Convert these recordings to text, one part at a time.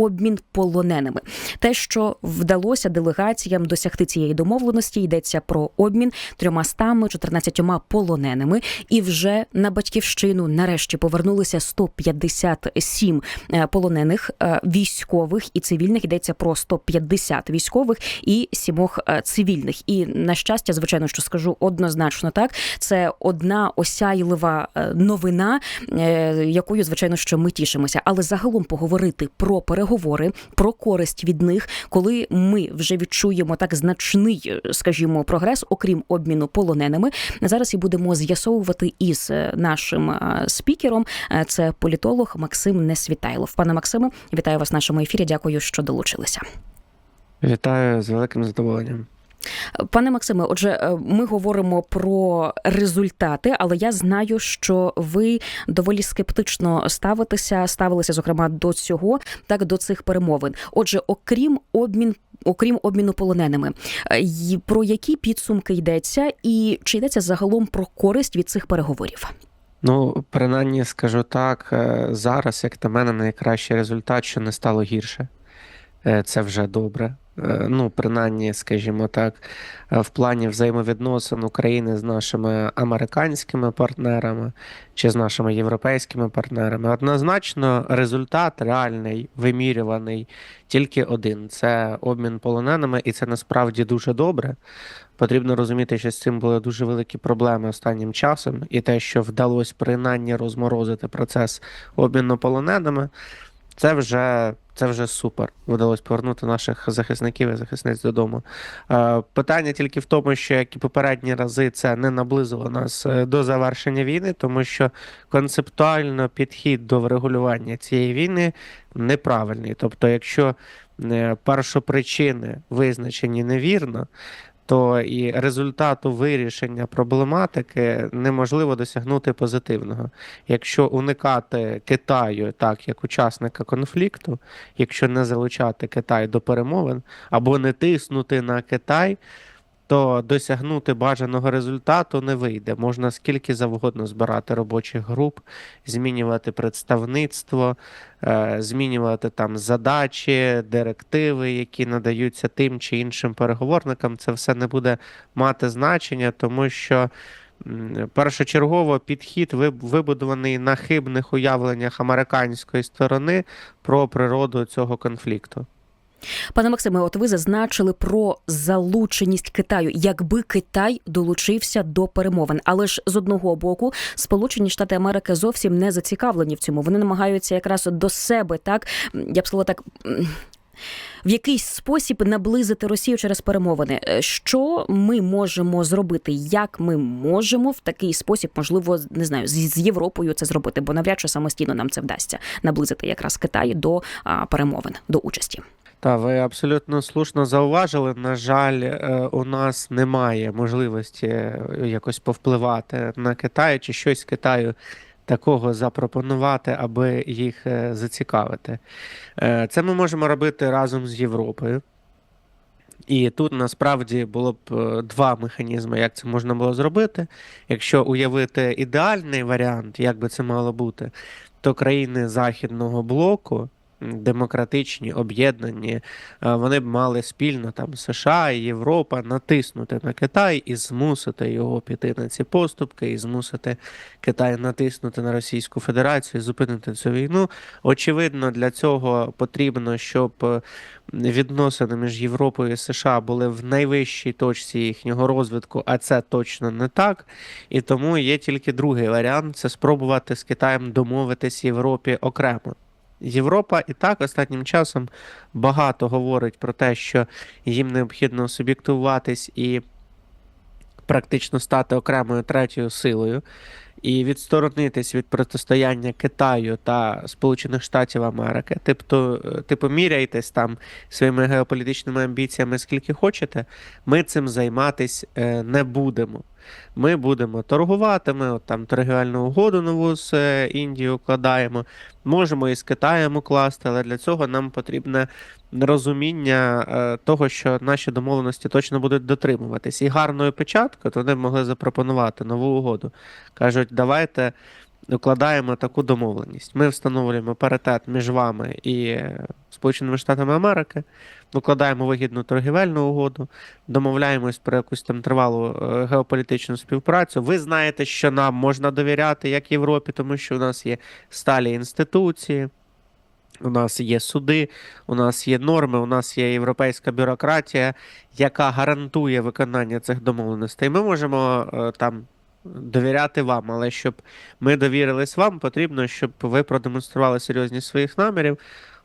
обмін полоненими. Те, що вдалося делегаціям досягти цієї домовленості, йдеться про обмін трьома стами 14 полоненими, і вже на батьківщину нарешті повернулися 157 е, полонених е, військових і цивільних. Йдеться про 150 військових і сімох е, цивільних. І на щастя, звичайно, що скажу однозначно так. Це одна осяйлива новина, якою звичайно що ми тішимося. Але загалом поговорити про переговори, про користь від них, коли ми вже відчуємо так значний, е, скажімо, прогрес, окрім обміну полоненими. Зараз і будемо з'ясовувати із е, нашим е, спікером. Це політолог Максим Несвітайлов. Пане Максиме, вітаю вас в нашому ефірі. Дякую, що долучилися. Вітаю з великим задоволенням. Пане Максиме, отже, е, ми говоримо про результати, але я знаю, що ви доволі скептично ставитеся, ставилися зокрема до цього, так до цих перемовин. Отже, окрім обмін. Окрім обміну полоненими, е, про які підсумки йдеться, і чи йдеться загалом про користь від цих переговорів? Ну, принаймні скажу так, е, зараз, як на мене, найкращий результат, що не стало гірше. Це вже добре. Е, Ну, принаймні, скажімо так, е, в плані взаємовідносин України з нашими американськими партнерами чи з нашими європейськими партнерами. Однозначно, результат реальний, вимірюваний тільки один: це обмін полоненими, і це насправді дуже добре. Потрібно розуміти, що з цим були дуже великі проблеми останнім часом, і те, що вдалося принаймні розморозити процес обміну полоненими, це вже, це вже супер. Вдалося повернути наших захисників і захисниць додому. Е, Питання тільки в тому, що як і попередні рази, це не наблизило нас е, до завершення війни, тому що концептуально підхід до врегулювання цієї війни неправильний. Тобто, якщо е, першопричини визначені невірно, то і результату вирішення проблематики неможливо досягнути позитивного. Якщо уникати Китаю так як учасника конфлікту, якщо не залучати Китай до перемовин або не тиснути на Китай, то досягнути бажаного результату не вийде. Можна скільки завгодно збирати робочих груп, змінювати представництво, е, змінювати там задачі, директиви, які надаються тим чи іншим переговорникам. Це все не буде мати значення, тому що. Першочергово підхід вибудований на хибних уявленнях американської сторони про природу цього конфлікту. Пане Максиме, от ви зазначили про залученість Китаю, якби Китай долучився до перемовин. Але ж з одного боку, Сполучені Штати Америки зовсім не зацікавлені в цьому. Вони намагаються якраз до себе, так я б сказала так. В якийсь спосіб наблизити Росію через перемовини. Е, Що ми можемо зробити? Як ми можемо в такий спосіб, можливо, не знаю, з, Європою це зробити, бо навряд чи самостійно нам це вдасться наблизити якраз Китай до перемовин, до участі. Та ви абсолютно слушно зауважили. На жаль, е, у нас немає можливості е, якось повпливати на Китай чи щось Китаю такого запропонувати, аби їх е, зацікавити. Це ми можемо робити разом з Європою. І тут насправді було б два механізми, як це можна було зробити. Якщо уявити ідеальний варіант, як би це мало бути, то країни Західного блоку, демократичні, об'єднані, е, вони б мали спільно там США і Європа натиснути на Китай і змусити його піти на ці поступки, і змусити Китай натиснути на Російську Федерацію, і зупинити цю війну. Очевидно, для цього потрібно, щоб е, відносини між Європою і США були в найвищій точці їхнього розвитку, а це точно не так. І тому є тільки другий варіант це спробувати з Китаєм домовитись Європі окремо. Європа і так останнім часом багато говорить про те, що їм необхідно суб'єктуватись і практично стати окремою третьою силою, і відсторонитись від протистояння Китаю та Сполучених Штатів Америки. Тобто, типу, міряйтесь там своїми геополітичними амбіціями скільки хочете. Ми цим займатись е, не будемо. Ми будемо торгувати, ми от там торгівельну угоду нову з е, Індією укладаємо. Можемо і з Китаєм укласти, але для цього нам потрібне розуміння е, того, що наші домовленості точно будуть дотримуватись. І гарною печаткою то вони могли запропонувати нову угоду. Кажуть, давайте укладаємо таку домовленість. Ми встановлюємо паритет між вами і Сполученими Штатами Америки, укладаємо вигідну торгівельну угоду, домовляємось про якусь там тривалу е, геополітичну співпрацю. Ви знаєте, що нам можна довіряти, як Європі, тому що у нас є сталі інституції. У нас є суди, у нас є норми, у нас є європейська бюрократія, яка гарантує виконання цих домовленостей. Ми можемо е, там довіряти вам, але щоб ми довірились вам, потрібно, щоб ви продемонстрували серйозність своїх намірів.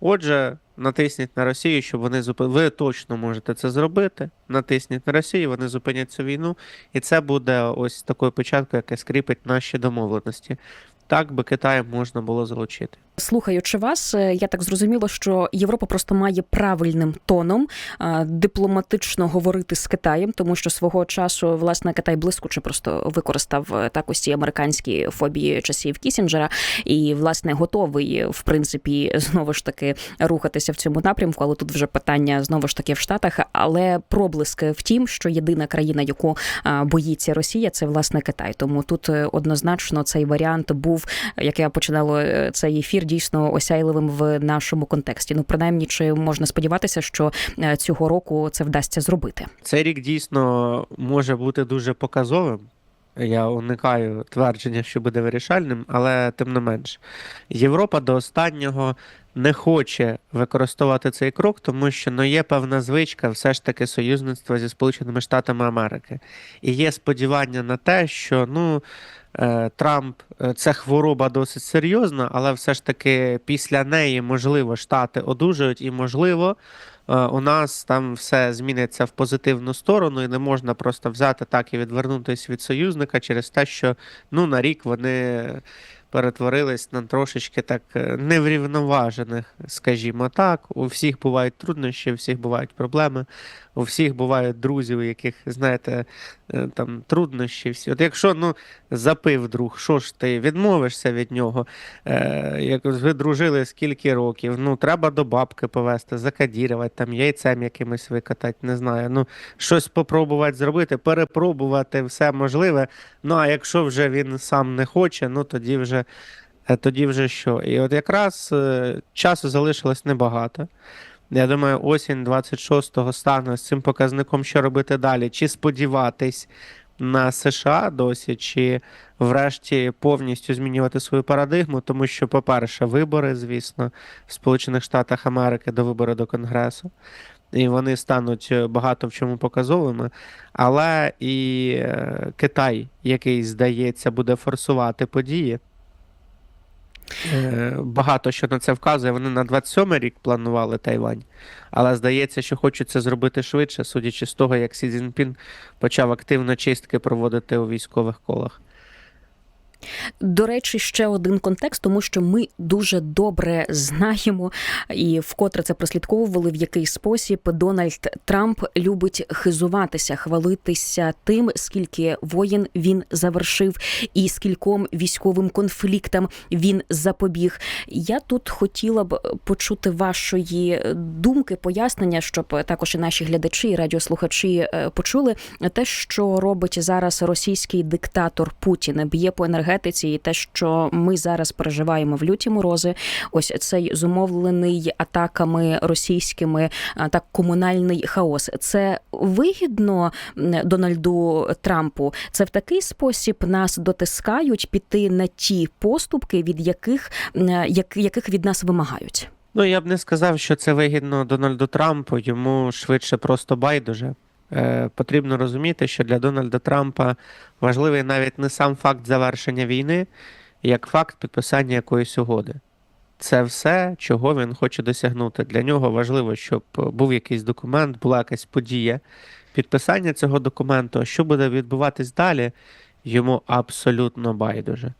Отже, натисніть на Росію, щоб вони зупинили. Ви точно можете це зробити. Натисніть на Росію, вони зупинять цю війну, і це буде ось такою початкою, яка скріпить наші домовленості. Так би Китаєм можна було залучити. Слухаючи вас, е, я так зрозуміла, що Європа просто має правильним тоном е, дипломатично говорити з Китаєм, тому що свого часу власне Китай блискуче просто використав е, так ось ці американські фобії часів Кісінджера, і власне готовий в принципі знову ж таки рухатися в цьому напрямку. Але тут вже питання знову ж таки в Штатах. Але проблиск в тім, що єдина країна, яку боїться Росія, це власне Китай. Тому тут однозначно цей варіант був, як я починала цей ефір, дійсно осяйливим в нашому контексті. Ну, принаймні, чи можна сподіватися, що е, цього року це вдасться зробити? Цей рік дійсно може бути дуже показовим. Я уникаю твердження, що буде вирішальним, але тим не менш, Європа до останнього не хоче використовувати цей крок, тому що ну, є певна звичка все ж таки союзництва зі Сполученими Штатами Америки. І є сподівання на те, що ну, Трамп е, це хвороба досить серйозна, але все ж таки після неї, можливо, Штати одужають і можливо. е, У нас там все зміниться в позитивну сторону, і не можна просто взяти так і відвернутися від союзника через те, що ну на рік вони перетворились на трошечки так е, неврівноважених, скажімо так. У всіх бувають труднощі, у всіх бувають проблеми, у всіх бувають друзі, у яких, знаєте, е, там труднощі всі. От якщо ну запив друг, що ж ти відмовишся від нього? Е, як ви дружили скільки років? Ну треба до бабки повезти, закадірувати, там яйцем якимось викатати, не знаю. Ну щось попробувати зробити, перепробувати все можливе. Ну а якщо вже він сам не хоче, ну тоді вже. е, Тоді вже що? І от якраз е, часу залишилось небагато. Я думаю, осінь 26-го стане з цим показником, що робити далі. Чи сподіватись на США досі, чи врешті повністю змінювати свою парадигму, тому що, по-перше, вибори, звісно, в Сполучених Штатах Америки до вибору до Конгресу. І вони стануть е, багато в чому показовими, але і е, Китай, який, здається, буде форсувати події. Е, Багато що на це вказує. Вони на 27-й рік планували Тайвань, але здається, що хочуть це зробити швидше, судячи з того, як Сі Цзіньпін почав активно чистки проводити у військових колах. До речі, ще один контекст, тому що ми дуже добре знаємо і вкотре це прослідковували, в який спосіб Дональд Трамп любить хизуватися, хвалитися тим, скільки воєн він завершив, і скільком військовим конфліктам він запобіг. Я тут хотіла б почути вашої думки, пояснення, щоб також і наші глядачі і радіослухачі е, почули те, що робить зараз російський диктатор Путін, б'є по енергетиці, і те, що ми зараз переживаємо в люті морози, ось цей зумовлений атаками російськими так комунальний хаос. Це вигідно Дональду Трампу. Це в такий спосіб нас дотискають піти на ті поступки, від яких як, яких від нас вимагають. Ну, я б не сказав, що це вигідно Дональду Трампу, йому швидше просто байдуже. Е, потрібно розуміти, що для Дональда Трампа важливий навіть не сам факт завершення війни, як факт підписання якоїсь угоди. Це все, чого він хоче досягнути. Для нього важливо, щоб був якийсь документ, була якась подія. Підписання цього документу, що буде відбуватись далі, йому абсолютно байдуже.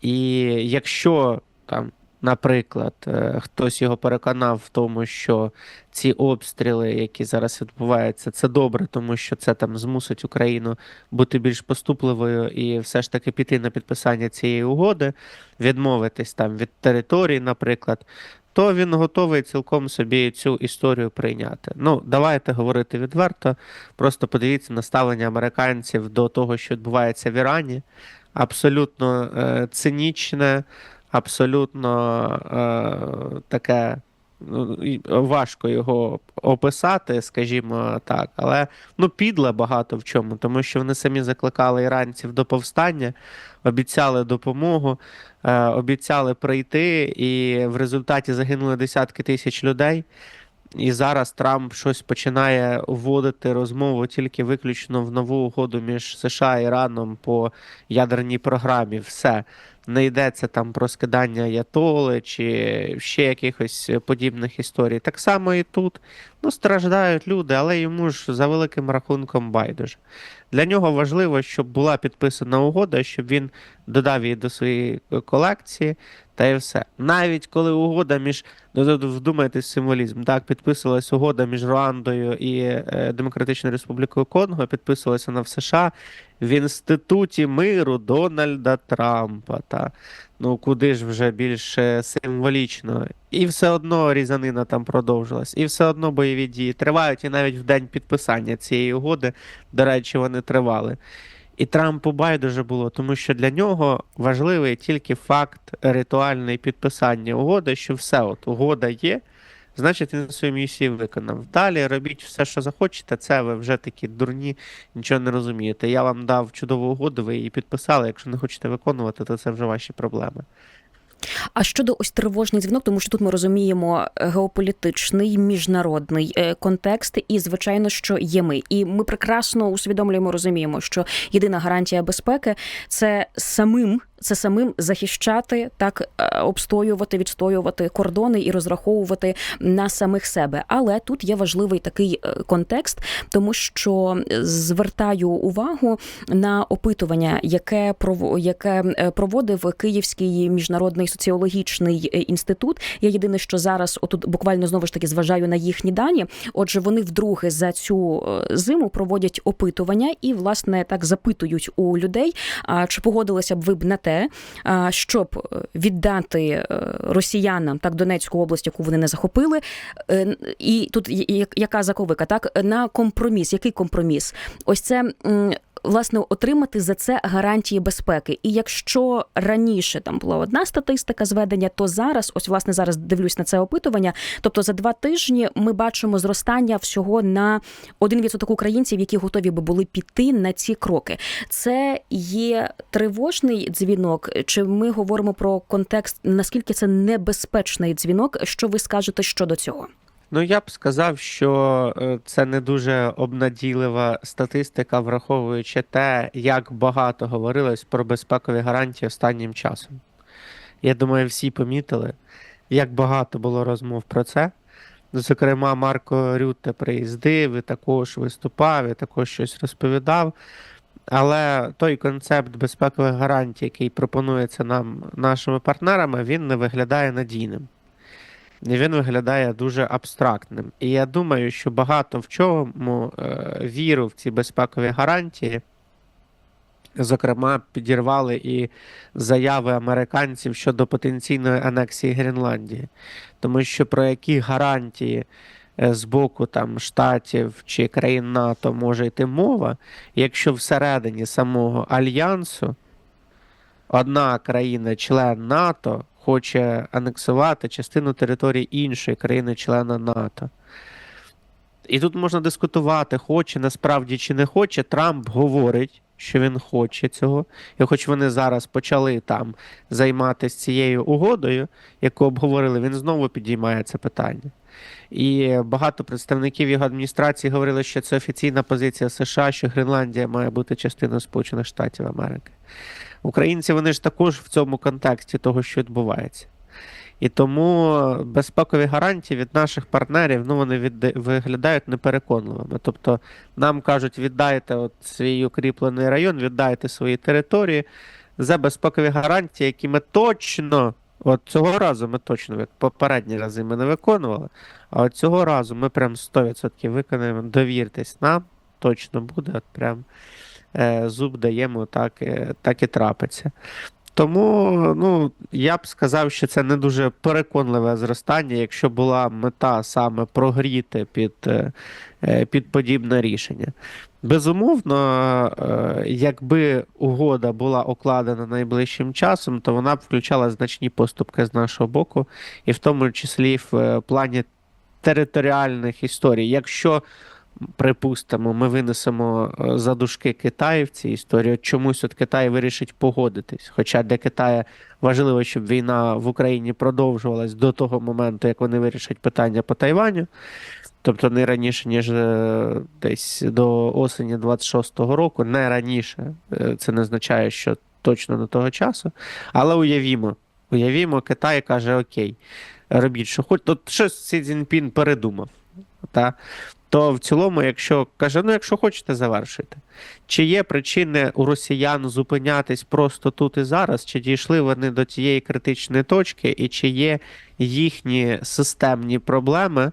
І якщо там, наприклад, е, хтось його переконав в тому, що ці обстріли, які зараз відбуваються, це добре, тому що це там змусить Україну бути більш поступливою і все ж таки піти на підписання цієї угоди, відмовитись там від території, наприклад. То він готовий цілком собі цю історію прийняти. Ну, давайте говорити відверто. Просто подивіться на ставлення американців до того, що відбувається в Ірані. абсолютно е, цинічне, абсолютно е, таке. ну, Важко його описати, скажімо так, але ну підле багато в чому, тому що вони самі закликали іранців до повстання, обіцяли допомогу, е, обіцяли прийти, і в результаті загинули десятки тисяч людей. І зараз Трамп щось починає вводити розмову тільки виключно в нову угоду між США і Іраном по ядерній програмі. Все не йдеться там про скидання Ятоли чи ще якихось подібних історій. Так само і тут ну, страждають люди, але йому ж за великим рахунком байдуже. Для нього важливо, щоб була підписана угода, щоб він додав її до своєї колекції, та й все. Навіть коли угода між ну, вдумайтесь символізм, так підписувалась угода між Руандою і е, Демократичною Республікою Конго, підписувалася вона в США в інституті миру Дональда Трампа. Та ну куди ж вже більш е, символічно, і все одно різанина там продовжилась, і все одно бойові дії тривають, і навіть в день підписання цієї угоди, до речі, вони тривали. І Трампу байдуже було, тому що для нього важливий тільки факт ритуальної підписання угоди, що все, от угода є, значить він свою місію виконав. Далі робіть все, що захочете, це ви вже такі дурні, нічого не розумієте. Я вам дав чудову угоду, ви її підписали. Якщо не хочете виконувати, то це вже ваші проблеми. А щодо ось тривожний дзвінок, тому що тут ми розуміємо геополітичний міжнародний е, контекст, і звичайно, що є ми, і ми прекрасно усвідомлюємо, розуміємо, що єдина гарантія безпеки це самим. Це самим захищати, так е, обстоювати, відстоювати кордони і розраховувати на самих себе. Але тут є важливий такий е, контекст, тому що звертаю увагу на опитування, яке яке е, проводив Київський міжнародний соціологічний е, інститут. Я єдине, що зараз отут буквально знову ж таки зважаю на їхні дані. Отже, вони вдруге за цю е, зиму проводять опитування і власне так запитують у людей, а чи погодилися б ви б на те, а, щоб е, віддати е, росіянам так Донецьку область, яку вони не захопили. Е, І тут яка заковика, так на компроміс. Який компроміс? Ось це. Власне, отримати за це гарантії безпеки. І якщо раніше там була одна статистика зведення, то зараз, ось власне зараз дивлюсь на це опитування. Тобто за два тижні ми бачимо зростання всього на 1% українців, які готові би були піти на ці кроки. Це є тривожний дзвінок. Чи ми говоримо про контекст? Наскільки це небезпечний дзвінок? Що ви скажете щодо цього? Ну, я б сказав, що е, це не дуже обнадійлива статистика, враховуючи те, як багато говорилось про безпекові гарантії останнім часом. Я думаю, всі помітили, як багато було розмов про це. Зокрема, Марко Рютте приїздив, і також виступав, і також щось розповідав. Але той концепт безпекових гарантій, який пропонується нам нашими партнерами, він не виглядає надійним. Він виглядає дуже абстрактним. І я думаю, що багато в чому е, віру в ці безпекові гарантії, зокрема, підірвали і заяви американців щодо потенційної анексії Гренландії. Тому що про які гарантії е, з боку там штатів чи країн НАТО може йти мова, якщо всередині самого альянсу одна країна-член НАТО хоче анексувати частину території іншої країни-члена НАТО. І тут можна дискутувати, хоче насправді чи не хоче. Трамп говорить, що він хоче цього. І хоч вони зараз почали там займатися цією угодою, яку обговорили, він знову підіймає це питання. І багато представників його адміністрації говорили, що це офіційна позиція США, що Гренландія має бути частиною Сполучених Штатів Америки. Українці вони ж також в цьому контексті того, що відбувається. І тому безпекові гарантії від наших партнерів ну, вони від... виглядають непереконливими. Тобто нам кажуть, віддайте от свій укріплений район, віддайте свої території за безпекові гарантії, які ми точно, от цього разу ми точно, попередні рази ми не виконували, а от цього разу ми прям 100% виконаємо. Довіртесь нам, точно буде, от прям е, зуб даємо, так, е, так і трапиться. Тому ну, я б сказав, що це не дуже переконливе зростання, якщо була мета саме прогріти під, е, е, під подібне рішення. Безумовно, е, якби угода була окладена найближчим часом, то вона б включала значні поступки з нашого боку, і в тому числі в плані територіальних історій. Якщо припустимо, ми винесемо е, за дужки Китай в цій історії. От чомусь от Китай вирішить погодитись. Хоча для Китаю важливо, щоб війна в Україні продовжувалась до того моменту, як вони вирішать питання по Тайваню. Тобто не раніше, ніж е, десь до осені 26-го року, не раніше. Е, Це не означає, що точно до того часу. Але уявімо, уявімо, Китай каже: Окей, робіть, що хоч. Тут щось Сі Цзіньпін передумав. Та? То в цілому, якщо каже, ну якщо хочете, завершуйте. Чи є причини у росіян зупинятись просто тут і зараз, чи дійшли вони до цієї критичної точки, і чи є їхні системні проблеми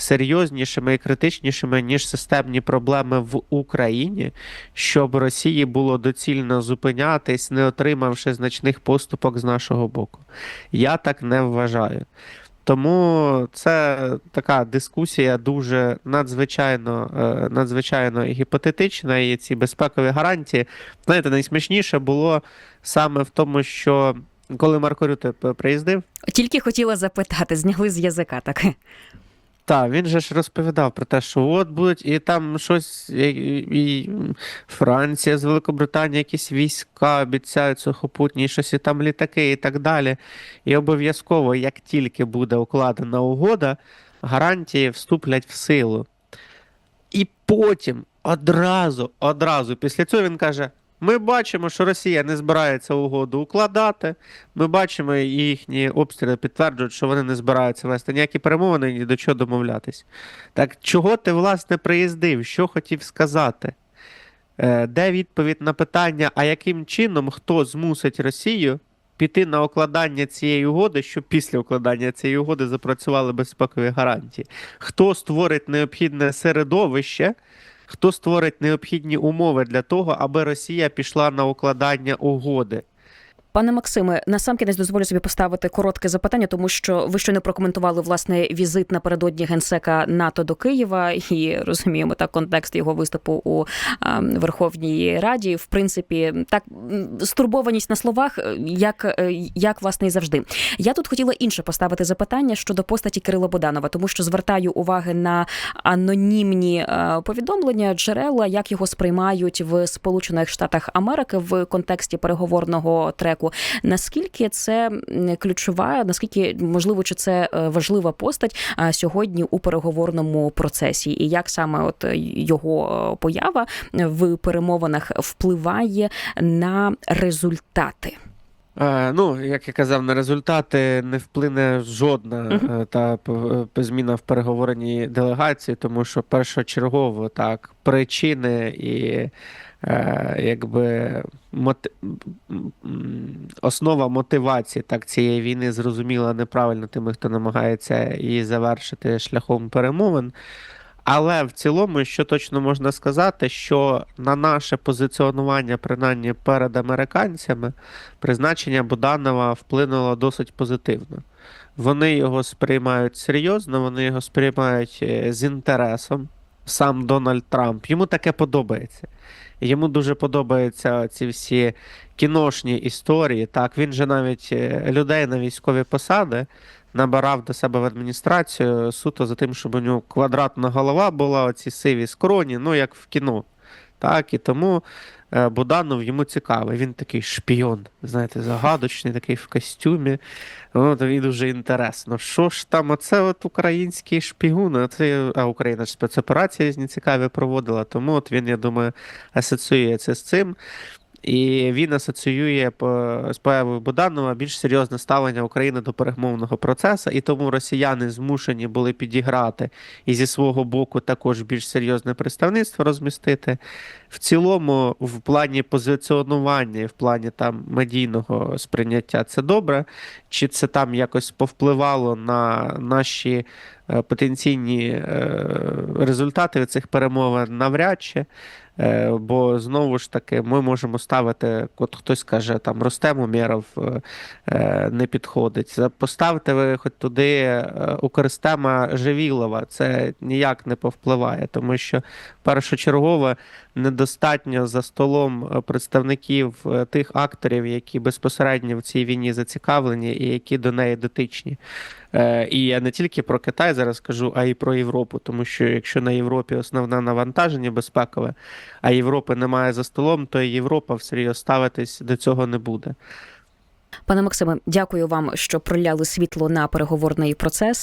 серйознішими і критичнішими, ніж системні проблеми в Україні, щоб Росії було доцільно зупинятись, не отримавши значних поступок з нашого боку? Я так не вважаю. Тому це така дискусія дуже надзвичайно, е, надзвичайно гіпотетична, і ці безпекові гарантії. Знаєте, найсмішніше було саме в тому, що коли Марко Рюте приїздив, Тільки хотіла запитати, зняли з язика так. Так, він же ж розповідав про те, що от будуть і там щось, і, і Франція з Великобританії якісь війська обіцяють сухопутні, щось і там літаки і так далі. І обов'язково, як тільки буде укладена угода, гарантії вступлять в силу. І потім одразу, одразу після цього він каже: ми бачимо, що Росія не збирається угоду укладати. Ми бачимо, їхні обстріли підтверджують, що вони не збираються вести ніякі перемовини ні до чого домовлятись. Так чого ти, власне, приїздив? Що хотів сказати? Е, Де відповідь на питання, а яким чином хто змусить Росію піти на укладання цієї угоди, щоб після укладання цієї угоди запрацювали безпекові гарантії? Хто створить необхідне середовище? Хто створить необхідні умови для того, аби Росія пішла на укладання угоди? Пане Максиме, насамкінець дозволю собі поставити коротке запитання, тому що ви щойно прокоментували власне візит напередодні генсека НАТО до Києва, і розуміємо так контекст його виступу у Верховній Раді. В принципі, так стурбованість на словах, е, як, е, як власне і завжди. Я тут хотіла інше поставити запитання щодо постаті Кирила Боданова, тому що звертаю уваги на анонімні е, повідомлення, джерела, як його сприймають в Сполучених Штатах Америки в контексті переговорного треку. Наскільки це ключова, наскільки можливо, чи це е, важлива постать сьогодні у переговорному процесі, і як саме от е, його е, поява в перемовинах впливає на результати? Ну, як я казав, на результати не вплине жодна е, та зміна в переговорній делегації, тому що першочергово так причини і якби моти... м, м, основа мотивації так цієї війни зрозуміла неправильно тими, хто намагається її завершити шляхом перемовин. Але в цілому, що точно можна сказати, що на наше позиціонування, принаймні перед американцями, призначення Буданова вплинуло досить позитивно. Вони його сприймають серйозно, вони його сприймають е, з інтересом. Сам Дональд Трамп йому таке подобається. Йому дуже подобаються ці всі кіношні історії. Так, він же навіть е, людей на військові посади набирав до себе в адміністрацію суто за тим, щоб у нього квадратна голова була, оці сиві скроні, ну як в кіно. Так, і тому Буданов йому цікавий. Він такий шпіон, знаєте, загадочний, такий в костюмі. Ну, Тобі дуже інтересно. Що ж там, оце от український шпігун, оце, це а Україна ж спецоперації різні цікаві проводила, тому от він, я думаю, асоціюється з цим. І він асоціює з появою Буданова більш серйозне ставлення України до перемовного процесу, і тому росіяни змушені були підіграти і зі свого боку також більш серйозне представництво розмістити. В цілому, в плані позиціонування в плані там медійного сприйняття це добре. Чи це там якось повпливало на наші е, потенційні е, результати цих перемовин навряд чи. Е, Бо знову ж таки ми можемо ставити, от хтось каже, там Ростем Умєров е, е, не підходить. Поставте ви хоч туди Укрстема Живілова, це ніяк не повпливає, тому що першочергово недостатньо за столом е, представників е, тих акторів, які безпосередньо в цій війні зацікавлені і які до неї дотичні. Е, І я не тільки про Китай зараз кажу, а й про Європу, тому що якщо на Європі основне навантаження безпекове, а Європи немає за столом, то і Європа всерйоз ставитись до цього не буде. Пане Максиме, дякую вам, що проляли світло на переговорний процес.